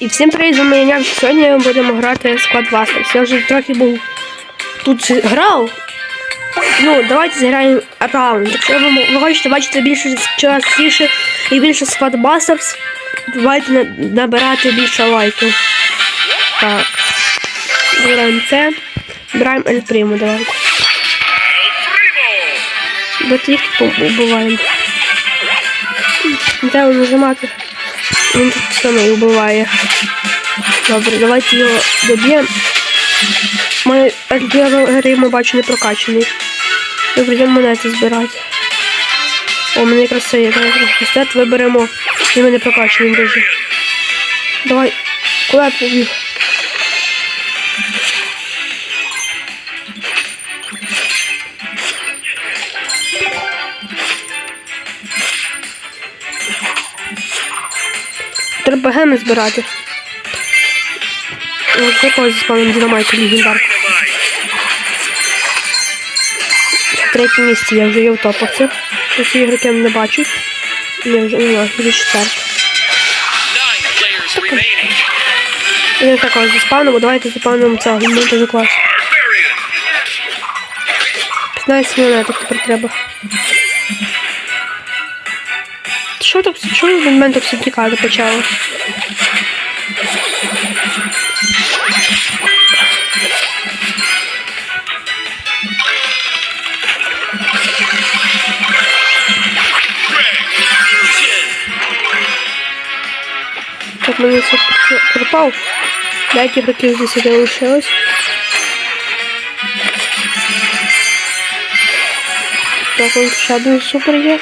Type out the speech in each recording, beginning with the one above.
І всім привіт, з вами Сьогодні ми будемо грати склад Вастерс. Я вже трохи був тут грав. Ну, давайте зіграємо раунд. Якщо ви, хочете бачити більше частіше і більше склад Бастерс, давайте на- набирати більше лайків. Так. Вибираємо це. Вибираємо Ель Приму, давайте. Бо тільки убиваємо. Не треба нажимати. Він тут самий вбиває. Добре, давайте його доб'ємо. Ми Гримо бачу не прокачаний. Ми прийдемо монети збирати. О, мене якраз це є. Пістет виберемо. Він мене прокачаний дуже. Давай. Куди я? Треба геми збирати. Ось якогось заспавним динамайту легендарку. Третє місце я вже є в топах цих. Ось ігроки не бачу. Ні, вже нема, вже четверте. Nine players remaining. Я такого заспавнимо, давайте заспавнимо цього, він дуже клас. 15 монеток тепер треба. Що так, що від мене так всі тікати почало? Так, мені це пропав. П'ять ігроків здесь залишилось. Так, он ще один супер є.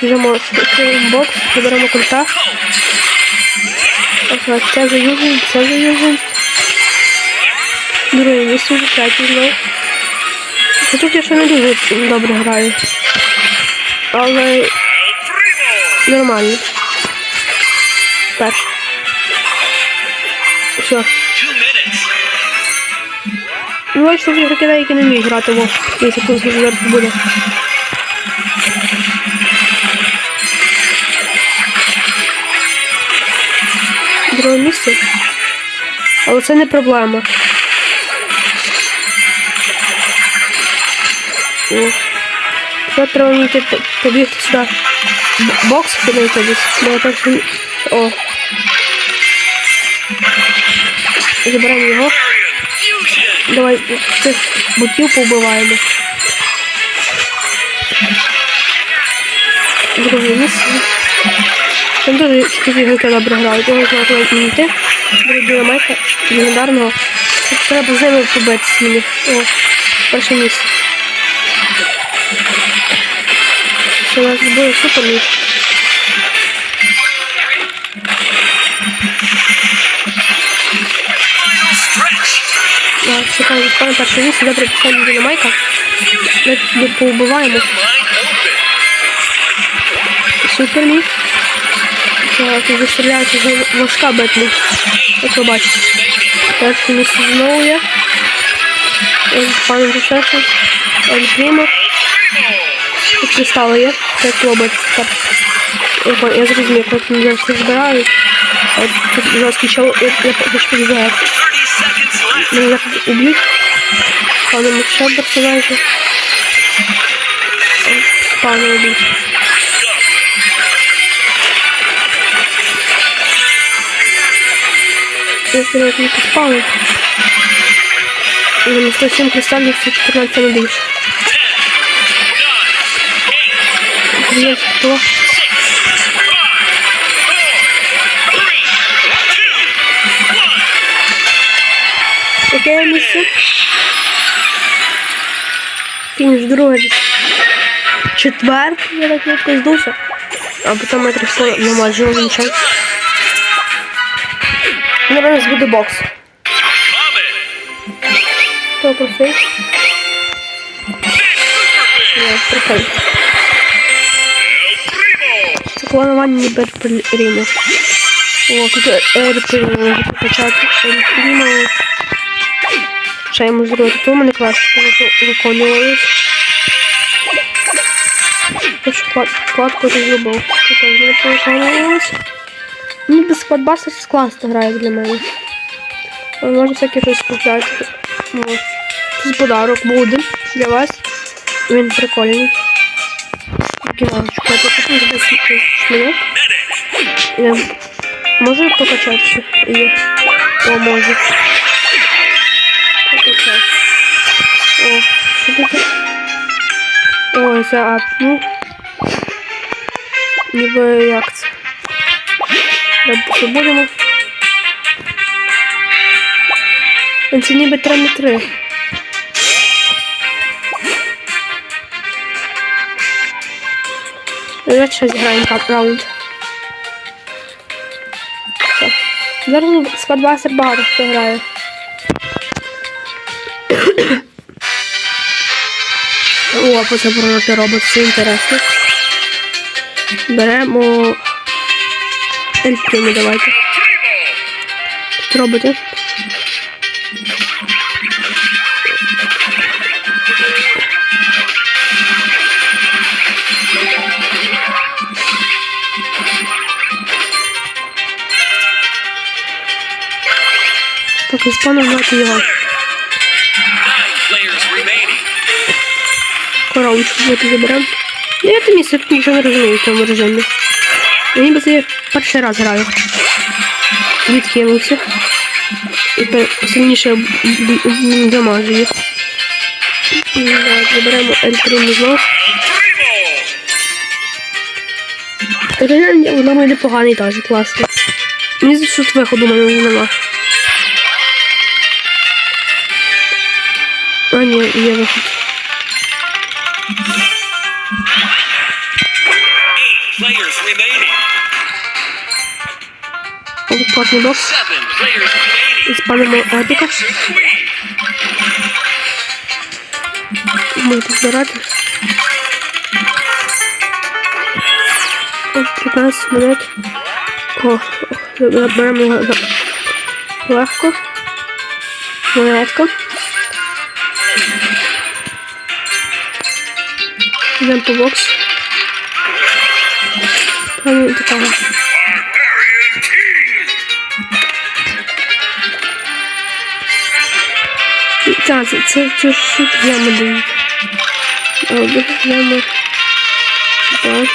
Біжимо в бокс, виберемо культа. Ось, це заюзуємо, це заюзуємо. Друге місце вже третє знову. Хоча я ще не дуже добре граю. Але нормально. Перше. Все. Ну, бачите, вже ігроки деякі не вміють грати, во. Дивіться, тут зараз буде. Друге місце. Але це не проблема. О. Тепер треба мені побігти сюди. Бокс подивити десь. Так... О. Заберемо його. Давай цих ботів побиваємо. Друге місце. Там дуже чотири ігроки добре грають. Не знаю, куди мені йти. Беру легендарного. Треба з ними побитися мені. О, перше місце. Що у нас буде супер. Final stretch. Так, перше місце, добре писання динамайка. Ми тут поубиваємо. Супер міг. Це тут застріляється з воска бетний. Як ви бачите. Перше місце знову. Ось паном Душевшин. Ель Прімо. Тут кристали є. Робить тепер. Я, я зрозумів, як вони зараз збирають. А тут жорсткий чол, я, я. 30 seconds left. Мене зараз уб'ють. Паном ще персонажі. Паном уб'ють. Если это не поспали. Или 107 кристаллов, все 14 не більше. Привет, кто? Six, five, four, three, two, one. Яке місце? Фініш друге десь. Четверте, я так швидко здувся. А потім я трохи намаджував нічого. Зараз буде бокс. Хто просить? Ні, Primo. Це клонування не Берпріму. О, тут Ерпріму можна почати. Ерпріму. Включаємо зробити. То у мене класика виконувалась. Першу вкладку розробив. Тут у мене виконувалась. Ніби Squadbusters класно грає для мене. Можна всяке щось купляти. Ну, Це подарок буде для вас. Він прикольний. Кіночку, я тут без тисяч минут. Я можу покачатися? Є. О, можу. Покачати. О, що таке? Ой, це ап, ну. Ніби як це? Добре, будемо. Це ніби 3 на 3. Давайте ще зіграємо кап раунд. Все. Зараз складбастер багато хто грає. О, по це продати робот, це інтересно. Беремо Ельпріму, давайте. Тут роботи. Так, і спану знати його. Nine players remaining. Коробочку давайте заберемо. Ну, я там місце тут нічого не розумію в цьому режимі. Мені би це я перший раз граю. Відхилився. І сильніше б- б- дамажу їх. І, Так, заберемо L3 знов. Primo. Реально, вона має непоганий теж, класно. Мені що тут виходу мене вже нема. А, ні, є виход. Players remaining. Платний бокс. Seven players remaining. І спалимо Епіка. Queen. Можете збирати. О, 15 минут. О, о, беремо його до- легко. Монетка. Йдемо по боксу. Там така. Barbarian King. Так, це, це, це шут ями дають. Добре, ями. Так.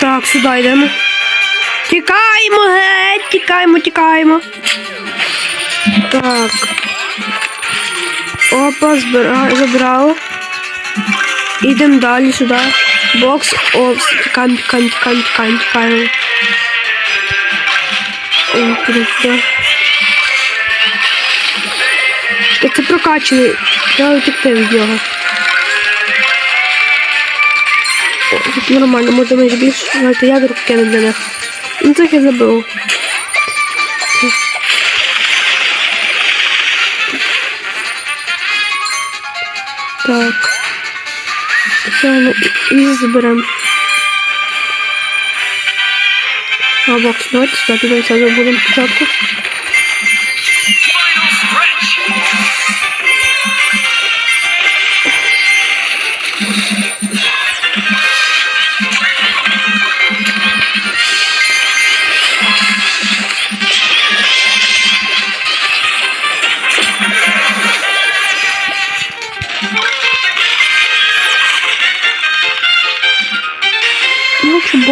Так, сюди йдемо. Тікаємо, геть, тікаємо, тікаємо. Так. Опа, збира... забрали. Ідемо далі сюди. Бокс. О, тікаємо, тікаємо, тікаємо, тікаємо, тікаємо. Це прокачаний. Треба утекти від нього. О, нормально, може ми більше. Давайте ядер кинемо для них. Ну так я забив. Так. Це і заберемо. А бокс, давайте сюди підемо, це забудемо спочатку.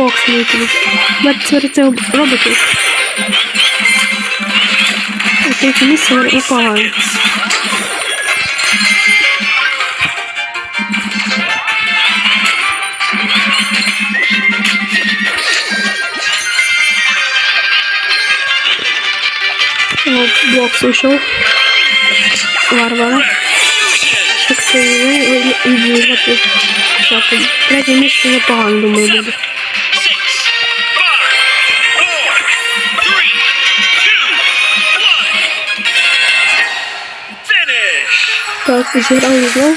Ну, чи бокс не йти. Я це це роботів. Таке місце непогано. Seconds. О, бокс вийшов. Варвара. Як це відбувати. Третє місце непогано, думаю, буде. Так, зіграли знов.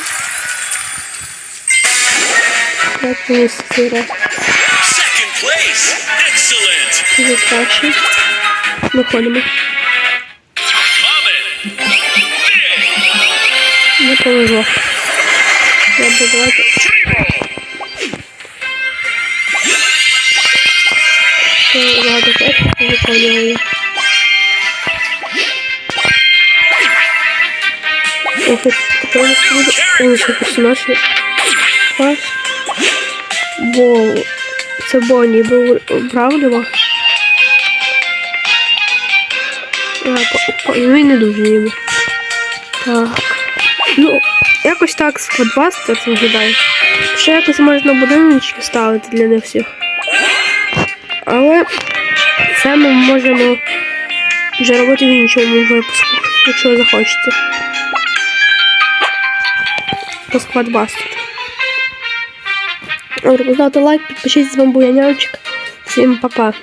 Третє місце цей раз. Second place. Excellent. Дуже краще. Виходимо. Не повезло. Давайте. Primo. Ще багато теж виконує. Ох, хто у нас буде? Персонаж. Бо це Бонні був правдиво. А, по- по- Ну і не дуже ніби. Так. Ну, якось так складбастер виглядає. Ще якось можна будиночки ставити для них всіх. Але це ми можемо вже робити в іншому випуску, якщо захочете. По сквадбастер. Добре, поставте лайк, підпишіться, з вами був. Всім па-па.